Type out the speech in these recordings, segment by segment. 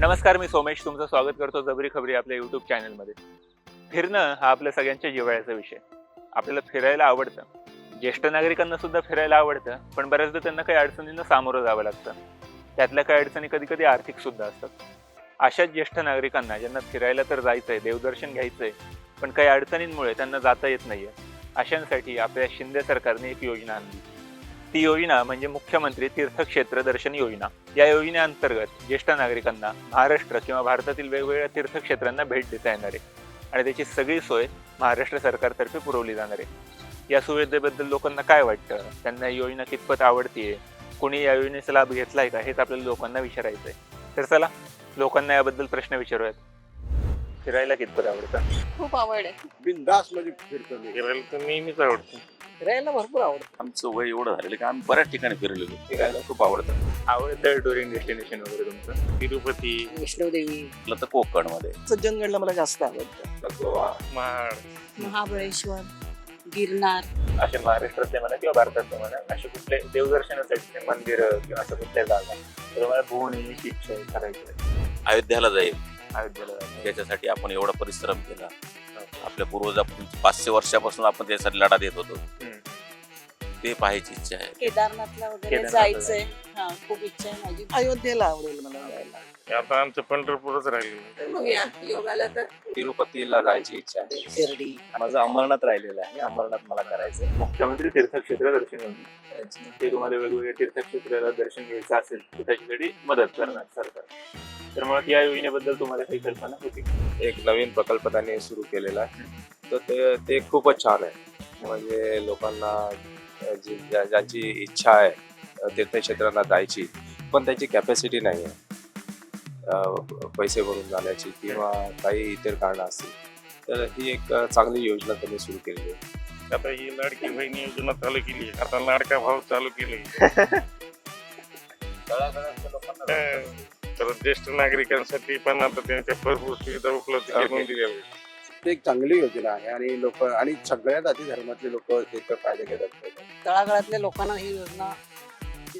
नमस्कार मी सोमेश. तुमचं स्वागत करतो जबरी खबरी आपल्या युट्यूब चॅनलमध्ये. फिरणं हा आपल्या सगळ्यांच्या जिव्हाळ्याचा विषय. आपल्याला फिरायला आवडतं. ज्येष्ठ नागरिकांना सुद्धा फिरायला आवडतं पण बऱ्याचदा त्यांना काही अडचणींना सामोरं जावं लागतं. त्यातल्या काही अडचणी कधी कधी आर्थिक सुद्धा असतात. अशाच ज्येष्ठ नागरिकांना ज्यांना फिरायला तर जायचंय देवदर्शन घ्यायचंय पण काही अडचणींमुळे त्यांना जाता येत नाहीये अशांसाठी आपल्या शिंदे सरकारने एक योजना आणली. ती योजना म्हणजे मुख्यमंत्री तीर्थक्षेत्र दर्शन योजना. या योजनेअंतर्गत ज्येष्ठ नागरिकांना महाराष्ट्र किंवा भारतातील वेगवेगळ्या तीर्थक्षेत्रांना भेट देता येणार आहे. आणि त्याची सगळी सोय महाराष्ट्र सरकारतर्फे पुरवली जाणार आहे. या सुविधेबद्दल लोकांना काय वाटतं? त्यांना ही योजना कितपत आवडतीये? कोणी या योजनेचा लाभ घेतलाय का? हेच आपल्याला लोकांना विचारायचं आहे तर चला लोकांना याबद्दल प्रश्न विचारूयात. फिरायला कितपत आवडतं? खूप आवड आहे. बिंदासमध्ये फिरतो फिरायला तर नेहमीच आवडतं. फिरायला भरपूर आवडतं. आमचं वय एवढं झालेलं की आम्ही बऱ्याच ठिकाणी फिरलेलो. फिरायला खूप आवडतं. आवडतं टुरिंग डेस्टिनेशन वगैरे तुमचं? तिरुपती. वैष्णवदेवी आपलं तर कोकणमध्ये. सज्जनगडला मला जास्त आवडतं. गोवा. महाड. महाबळेश्वर गिरनार. असे महाराष्ट्रातले म्हणा किंवा भारतातले म्हणा असे कुठले देवदर्शनासाठी मंदिर किंवा असं कुठल्या जागा? तर मला भुवन इच्छा आहे करायची आहे. अयोध्याला जाईल. अयोध्येला जायचं. त्याच्यासाठी आपण एवढा परिश्रम केला. आपल्या पूर्वजापासून पाचशे वर्षापासून आपण त्यासाठी लढा देत होतो. ते पाहायची इच्छा आहे. केदारनाथला वगैरे केदारनाथला जायचंय. हा खूप इच्छा आहे माझी. अयोध्येला आवडेल मला जायला. आता आमचं पंढरपूरच राहिलेलं बघूया योगाला तर. तिरुपतीला जायची इच्छा आहे. शिर्डी. माझं अमरनाथ राहिलेलं आहे. अमरनाथ मला करायचं आहे. मुख्यमंत्री तीर्थक्षेत्र दर्शन ते तुम्हाला वेगवेगळ्या तीर्थक्षेत्राला दर्शन घ्यायचं असेल तर त्याच्यासाठी मदत करणार सरकार. तर मग या योजनेबद्दल तुम्हाला काही कल्पना होती? एक नवीन प्रकल्प त्यांनी सुरू केलेला आहे. तर ते ते खूपच छान आहे. म्हणजे लोकांना जी ज्या- ज्यांची इच्छा आहे तीर्थक्षेत्रांना जायची पण त्याची कॅपॅसिटी नाही आहे. अ, पैसे भरून जाण्याची किंवा काही इतर कारणं असतील तर ही एक अ, चांगली योजना त्यांनी सुरू केलेली आहे. आता ही लाडकी बहीण योजना चालू केली. आता लाडका भाव चालू केली. तर ज्येष्ठ नागरिकांसाठी पण आता त्यांच्या भरपूर सुविधा उपलब्ध करून दिल्या आहेत. ते एक चांगली योजना आहे आणि लोक आणि सगळ्या जाती धर्मातले लोक त्याचा फायदा घेतात. तळागाळातल्या लोकांना ही योजना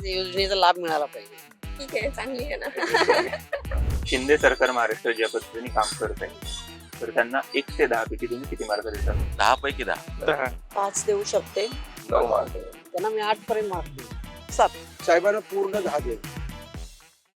या योजनेचा लाभ मिळाला पाहिजे. ठीक आहे चांगली आहे ना. शिंदे सरकार महाराष्ट्र ज्या पद्धतीने काम करत आहे तर त्यांना एक ते दहा पैकी तुम्ही किती मार्क देतात दहा पैकी दहा. पाच देऊ शकते. नऊ मार्क. त्यांना मी आठ पर्यंत मार्क देईन. सात. साहेबांना पूर्ण दहा दे